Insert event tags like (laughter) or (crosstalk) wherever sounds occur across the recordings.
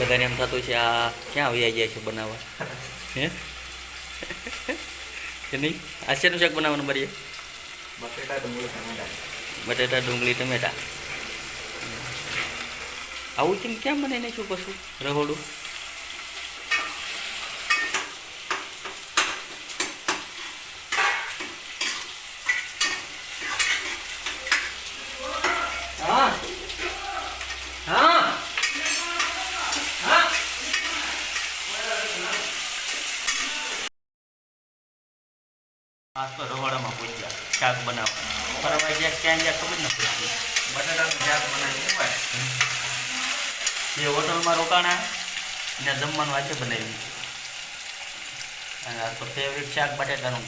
બધાને એમ થતું છે આ ક્યાં આવી ગયા છે બનાવવા? (laughs) હે? કે નહીં? આ શેનું શાક બનાવવાનું બરીએ બટેટા ડુંગળી ટમેટા. બટાટા ડુંગળી ટમેટા. આવું કેમ ક્યાં બનાવી નાખ્યું પશુ રહોડું? આ તો રહોડામાં પૂછ્યા શાક બનાવવા. ક્યાં ગયા ખબર નથી પડતી. બટેટાનું રોકાણા ને જમવાનું આજે બનાવ્યું અને શાક બટેટાનું.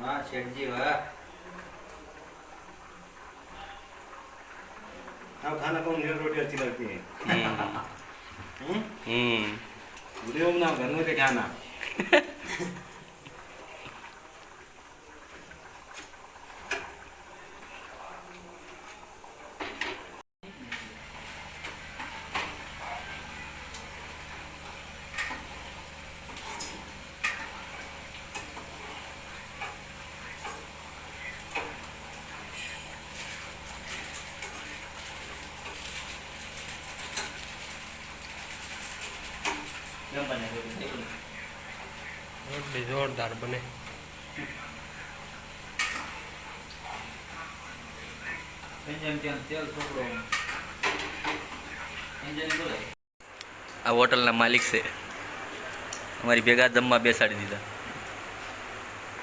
વાહ, શેઠજી, વાહ. ನಾವು ಖಾನ ಹಾಕೊಂಡು ನೀರು ರೋಟಿ ಹಚ್ಚಿ ಬರ್ತೀವಿ ಹ್ಞೂ ಉಳಿಯೋವು ನಾವು ಗಂಗೋದೆ ಖಾನ જોરદાર બને. આ હોટલના માલિક છે. અમારી ભેગા જમવા બેસાડી દીધા.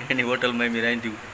એની હોટલમાં એમ રાંધ્યું.